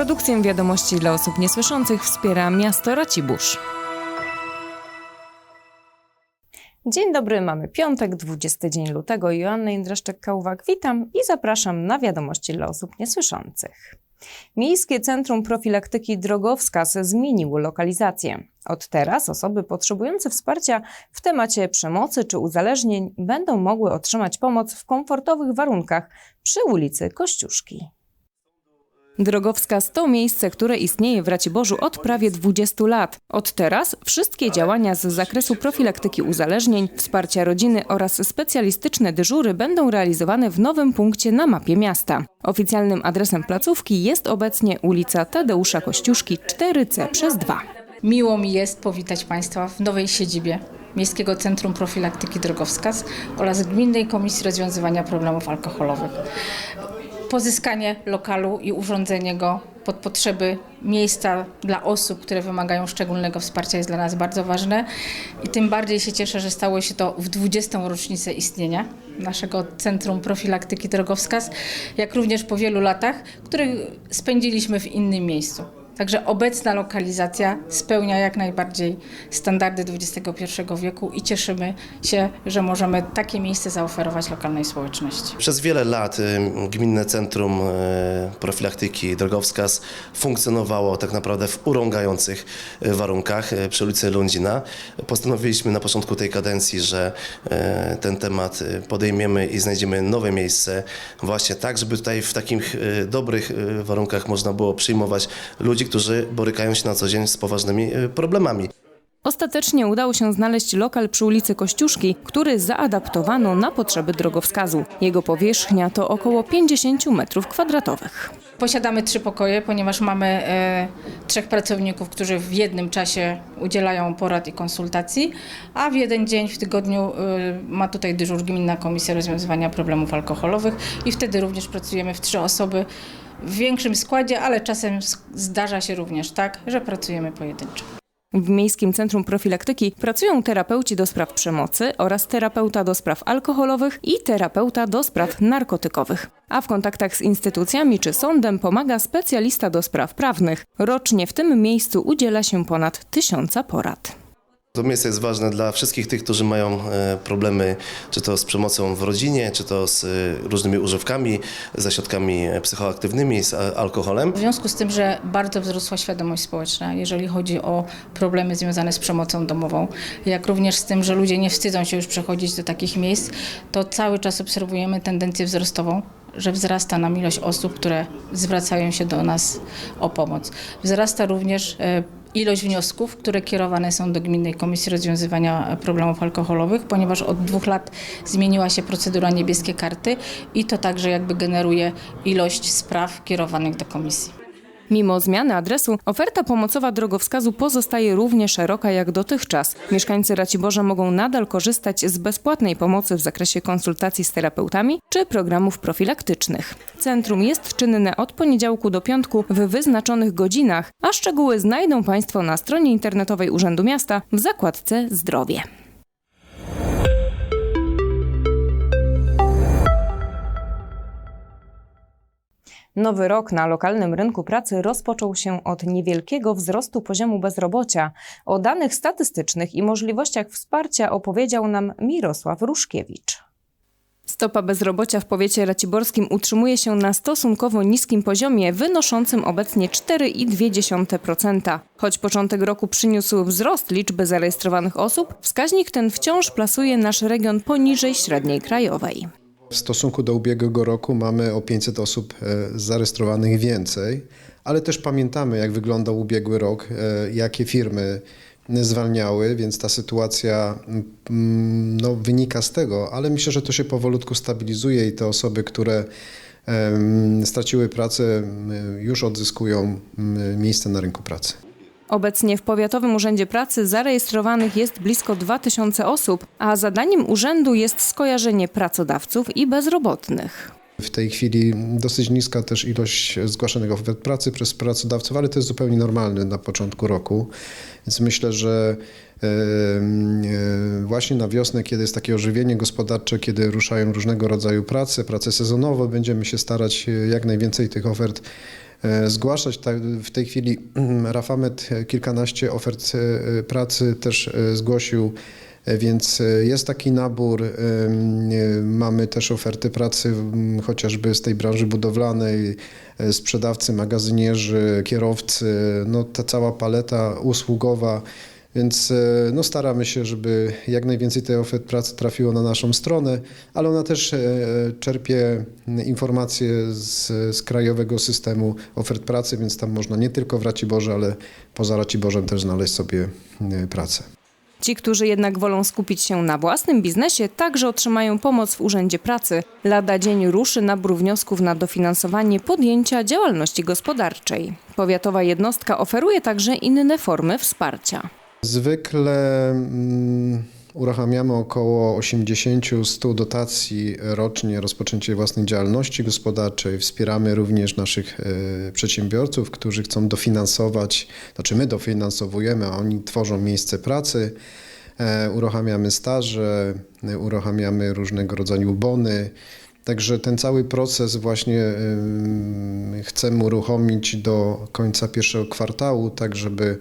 Produkcję wiadomości dla osób niesłyszących wspiera miasto Racibórz. Dzień dobry, mamy piątek, 20 dzień lutego. Joanna Indraszczek-Kałwak, witam i zapraszam na wiadomości dla osób niesłyszących. Miejskie Centrum Profilaktyki Drogowskaz zmieniło lokalizację. Od teraz osoby potrzebujące wsparcia w temacie przemocy czy uzależnień będą mogły otrzymać pomoc w komfortowych warunkach przy ulicy Kościuszki. Drogowskaz to miejsce, które istnieje w Raciborzu od prawie 20 lat. Od teraz wszystkie działania z zakresu profilaktyki uzależnień, wsparcia rodziny oraz specjalistyczne dyżury będą realizowane w nowym punkcie na mapie miasta. Oficjalnym adresem placówki jest obecnie ulica Tadeusza Kościuszki 4C przez 2. Miło mi jest powitać Państwa w nowej siedzibie Miejskiego Centrum Profilaktyki Drogowskaz oraz Gminnej Komisji Rozwiązywania Problemów Alkoholowych. Pozyskanie lokalu i urządzenie go pod potrzeby miejsca dla osób, które wymagają szczególnego wsparcia jest dla nas bardzo ważne i tym bardziej się cieszę, że stało się to w 20. rocznicę istnienia naszego Centrum Profilaktyki Drogowskaz, jak również po wielu latach, które spędziliśmy w innym miejscu. Także obecna lokalizacja spełnia jak najbardziej standardy XXI wieku i cieszymy się, że możemy takie miejsce zaoferować lokalnej społeczności. Przez wiele lat y, Gminne Centrum y, Profilaktyki Drogowskaz funkcjonowało tak naprawdę w urągających y, warunkach przy ulicy Lądzina. Postanowiliśmy na początku tej kadencji, że ten temat podejmiemy i znajdziemy nowe miejsce właśnie tak, żeby tutaj w takich dobrych warunkach można było przyjmować ludzi, którzy borykają się na co dzień z poważnymi y, problemami. Ostatecznie udało się znaleźć lokal przy ulicy Kościuszki, który zaadaptowano na potrzeby drogowskazu. Jego powierzchnia to około 50 metrów kwadratowych. Posiadamy trzy pokoje, ponieważ mamy e, trzech pracowników, którzy w jednym czasie udzielają porad i konsultacji, a w jeden dzień w tygodniu e, ma tutaj dyżur Gminna Komisja Rozwiązywania Problemów Alkoholowych i wtedy również pracujemy w trzy osoby w większym składzie, ale czasem zdarza się również tak, że pracujemy pojedynczo. W Miejskim Centrum Profilaktyki pracują terapeuci do spraw przemocy oraz terapeuta do spraw alkoholowych i terapeuta do spraw narkotykowych. A w kontaktach z instytucjami czy sądem pomaga specjalista do spraw prawnych. Rocznie w tym miejscu udziela się ponad tysiąca porad. To miejsce jest ważne dla wszystkich tych, którzy mają e, problemy, czy to z przemocą w rodzinie, czy to z e, różnymi używkami, ze środkami e, psychoaktywnymi, z alkoholem. W związku z tym, że bardzo wzrosła świadomość społeczna, jeżeli chodzi o problemy związane z przemocą domową, jak również z tym, że ludzie nie wstydzą się już przechodzić do takich miejsc, to cały czas obserwujemy tendencję wzrostową że wzrasta nam ilość osób, które zwracają się do nas o pomoc. Wzrasta również ilość wniosków, które kierowane są do Gminnej Komisji Rozwiązywania Problemów Alkoholowych, ponieważ od dwóch lat zmieniła się procedura niebieskie karty i to także jakby generuje ilość spraw kierowanych do komisji. Mimo zmiany adresu, oferta pomocowa drogowskazu pozostaje równie szeroka jak dotychczas. Mieszkańcy Raciborza mogą nadal korzystać z bezpłatnej pomocy w zakresie konsultacji z terapeutami czy programów profilaktycznych. Centrum jest czynne od poniedziałku do piątku w wyznaczonych godzinach, a szczegóły znajdą Państwo na stronie internetowej Urzędu Miasta w zakładce Zdrowie. Nowy rok na lokalnym rynku pracy rozpoczął się od niewielkiego wzrostu poziomu bezrobocia. O danych statystycznych i możliwościach wsparcia opowiedział nam Mirosław Ruszkiewicz. Stopa bezrobocia w powiecie raciborskim utrzymuje się na stosunkowo niskim poziomie, wynoszącym obecnie 4,2%. Choć początek roku przyniósł wzrost liczby zarejestrowanych osób, wskaźnik ten wciąż plasuje nasz region poniżej średniej krajowej. W stosunku do ubiegłego roku mamy o 500 osób e, zarejestrowanych więcej, ale też pamiętamy, jak wyglądał ubiegły rok, e, jakie firmy zwalniały, więc ta sytuacja mm, no, wynika z tego, ale myślę, że to się powolutku stabilizuje i te osoby, które straciły pracę, już odzyskują miejsce na rynku pracy. Obecnie w Powiatowym Urzędzie Pracy zarejestrowanych jest blisko 2000 osób, a zadaniem urzędu jest skojarzenie pracodawców i bezrobotnych. W tej chwili dosyć niska też ilość zgłaszanych ofert pracy przez pracodawców, ale to jest zupełnie normalne na początku roku. Więc myślę, że e, właśnie na wiosnę, kiedy jest takie ożywienie gospodarcze, kiedy ruszają różnego rodzaju prace, prace sezonowe, będziemy się starać e, jak najwięcej tych ofert zgłaszać. Tak, W tej chwili Rafamet kilkanaście ofert e, pracy też e, zgłosił, e, więc e, jest taki nabór. E, Mamy też oferty pracy chociażby z tej branży budowlanej, e, sprzedawcy, magazynierzy, kierowcy, no ta cała paleta usługowa. Więc e, no, staramy się, żeby jak najwięcej tej ofert pracy trafiło na naszą stronę, ale ona też e, czerpie informacje z, z krajowego systemu ofert pracy, więc tam można nie tylko w Raciborze, ale poza Raciborzem też znaleźć sobie e, pracę. Ci, którzy jednak wolą skupić się na własnym biznesie, także otrzymają pomoc w Urzędzie Pracy. Lada dzień ruszy nabór wniosków na dofinansowanie podjęcia działalności gospodarczej. Powiatowa jednostka oferuje także inne formy wsparcia. Zwykle mm, uruchamiamy około 80-100 dotacji rocznie rozpoczęcie własnej działalności gospodarczej. Wspieramy również naszych e, przedsiębiorców, którzy chcą dofinansować, znaczy my dofinansowujemy, a oni tworzą miejsce pracy. E, uruchamiamy staże, e, uruchamiamy różnego rodzaju bony. Także ten cały proces właśnie chcemy uruchomić do końca pierwszego kwartału, tak żeby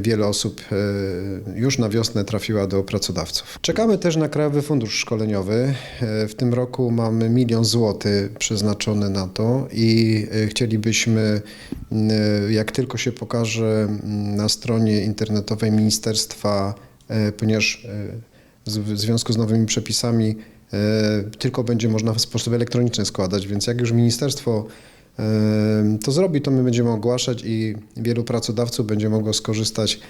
wiele osób y, już na wiosnę trafiła do pracodawców. Czekamy też na Krajowy Fundusz Szkoleniowy. Y, W tym roku mamy milion złotych przeznaczony na to i y, chcielibyśmy, jak tylko się pokaże mm, na stronie internetowej ministerstwa, ponieważ w związku z nowymi przepisami e, tylko będzie można w sposób elektroniczny składać, więc jak już ministerstwo e, to zrobi, to my będziemy ogłaszać i wielu pracodawców będzie mogło skorzystać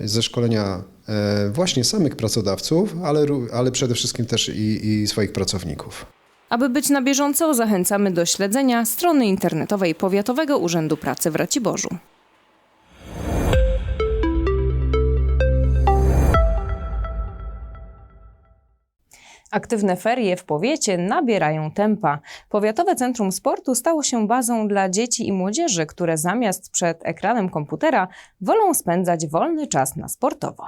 ze szkolenia e, właśnie samych pracodawców, ale, ale przede wszystkim też i, i swoich pracowników. Aby być na bieżąco, zachęcamy do śledzenia strony internetowej Powiatowego Urzędu Pracy w Raciborzu. Aktywne ferie w powiecie nabierają tempa. Powiatowe Centrum Sportu stało się bazą dla dzieci i młodzieży, które zamiast przed ekranem komputera wolą spędzać wolny czas na sportowo.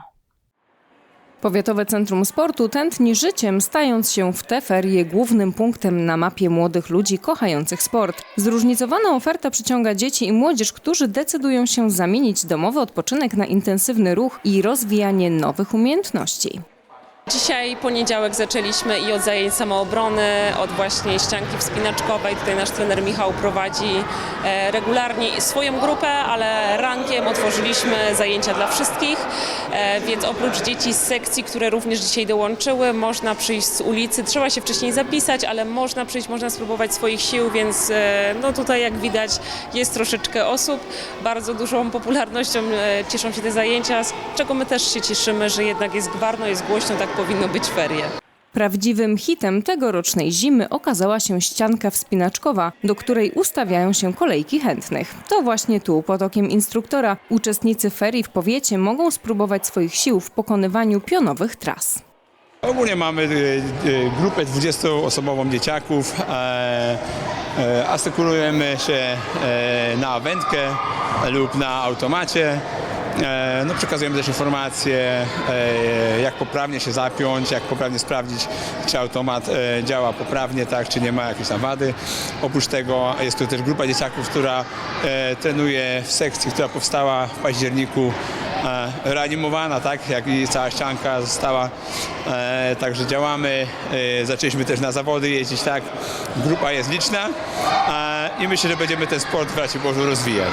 Powiatowe Centrum Sportu tętni życiem, stając się w te ferie głównym punktem na mapie młodych ludzi kochających sport. Zróżnicowana oferta przyciąga dzieci i młodzież, którzy decydują się zamienić domowy odpoczynek na intensywny ruch i rozwijanie nowych umiejętności. Dzisiaj poniedziałek zaczęliśmy i od zajęć samoobrony, od właśnie ścianki wspinaczkowej. Tutaj nasz trener Michał prowadzi e, regularnie swoją grupę, ale rankiem otworzyliśmy zajęcia dla wszystkich, e, więc oprócz dzieci z sekcji, które również dzisiaj dołączyły, można przyjść z ulicy. Trzeba się wcześniej zapisać, ale można przyjść, można spróbować swoich sił, więc e, no tutaj jak widać jest troszeczkę osób. Bardzo dużą popularnością cieszą się te zajęcia, z czego my też się cieszymy, że jednak jest gwarno, jest głośno, tak powinno być ferie. Prawdziwym hitem tegorocznej zimy okazała się ścianka wspinaczkowa, do której ustawiają się kolejki chętnych. To właśnie tu, pod okiem instruktora, uczestnicy ferii w powiecie mogą spróbować swoich sił w pokonywaniu pionowych tras. Ogólnie mamy y, y, grupę 20-osobową dzieciaków. E, e, asekurujemy się e, na wędkę lub na automacie. E, no, przekazujemy też informacje, e, jak poprawnie się zapiąć, jak poprawnie sprawdzić, czy automat e, działa poprawnie, tak, czy nie ma jakiejś tam wady. Oprócz tego jest tu też grupa dzieciaków, która trenuje w sekcji, która powstała w październiku reanimowana, tak, jak i cała ścianka została. Także działamy, zaczęliśmy też na zawody jeździć, tak. Grupa jest liczna i myślę, że będziemy ten sport w Raciborzu rozwijać.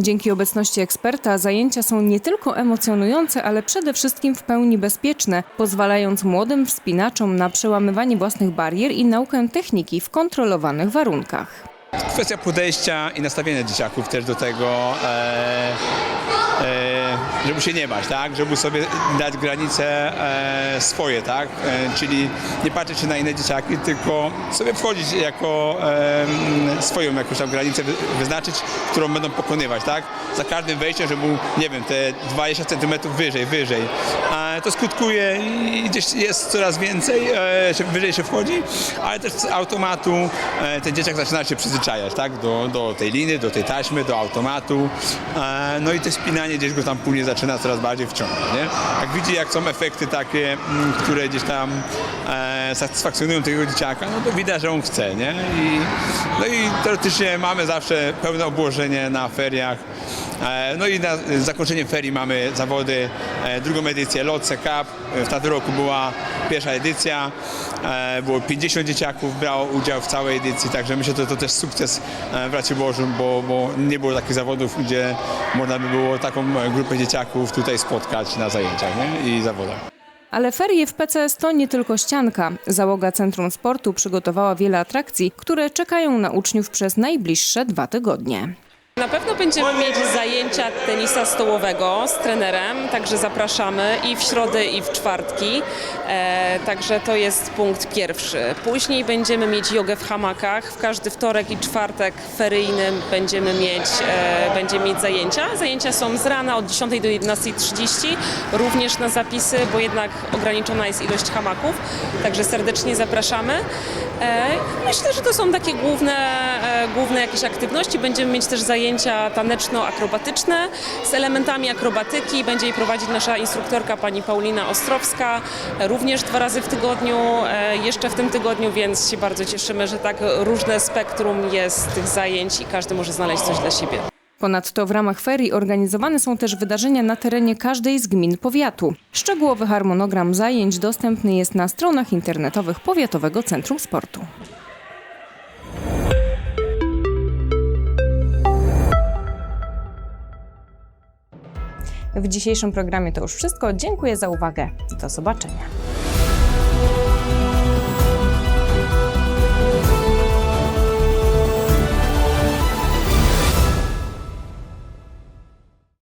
Dzięki obecności eksperta zajęcia są nie tylko emocjonujące, ale przede wszystkim w pełni bezpieczne, pozwalając młodym wspinaczom na przełamywanie własnych barier i naukę techniki w kontrolowanych warunkach. Kwestia podejścia i nastawienia dzieciaków też do tego, e, e, żeby się nie bać, tak? Żeby sobie dać granice e, swoje, tak? E, czyli nie patrzeć się na inne dzieciaki, tylko sobie wchodzić jako e, swoją jakąś tam granicę wy, wyznaczyć, którą będą pokonywać, tak? Za każdym wejściem, żeby był, nie wiem, te 20 cm wyżej, wyżej. To skutkuje i gdzieś jest coraz więcej, e, wyżej się wchodzi, ale też z automatu e, ten dzieciak zaczyna się przyzwyczajać, tak? Do, do tej liny, do tej taśmy, do automatu. E, no i to spinanie gdzieś go tam później zaczyna coraz bardziej wciągać. Nie? Jak widzi, jak są efekty takie, mm, które gdzieś tam e, satysfakcjonują tego dzieciaka, no to widać, że on chce. Nie? I, no i teoretycznie mamy zawsze pełne obłożenie na feriach. E, No i na zakończenie ferii mamy zawody, e, drugą edycję Lotse Cup. W tamtym roku była pierwsza edycja, e, było 50 dzieciaków, brało udział w całej edycji, także myślę, że to też sukces e, w Racie Bożym, bo, bo nie było takich zawodów, gdzie można by było taką e, grupę dzieciaków tutaj spotkać na zajęciach nie? i zawodach. Ale ferie w PCS to nie tylko ścianka. Załoga Centrum Sportu przygotowała wiele atrakcji, które czekają na uczniów przez najbliższe dwa tygodnie. Na pewno będziemy mieć zajęcia tenisa stołowego z trenerem, także zapraszamy i w środę, i w czwartki. E, także to jest punkt pierwszy. Później będziemy mieć jogę w hamakach. W każdy wtorek i czwartek feryjnym będziemy mieć, e, będziemy mieć zajęcia. Zajęcia są z rana od 10 do 11.30, również na zapisy, bo jednak ograniczona jest ilość hamaków. Także serdecznie zapraszamy. E, myślę, że to są takie główne, e, główne jakieś aktywności. Będziemy mieć też zajęcia taneczno-akrobatyczne z elementami akrobatyki. Będzie je prowadzić nasza instruktorka pani Paulina Ostrowska, e, również dwa razy w tygodniu, jeszcze w tym tygodniu, więc się bardzo cieszymy, że tak różne spektrum jest tych zajęć i każdy może znaleźć coś dla siebie. Ponadto w ramach ferii organizowane są też wydarzenia na terenie każdej z gmin powiatu. Szczegółowy harmonogram zajęć dostępny jest na stronach internetowych Powiatowego Centrum Sportu. W dzisiejszym programie to już wszystko. Dziękuję za uwagę. Do zobaczenia.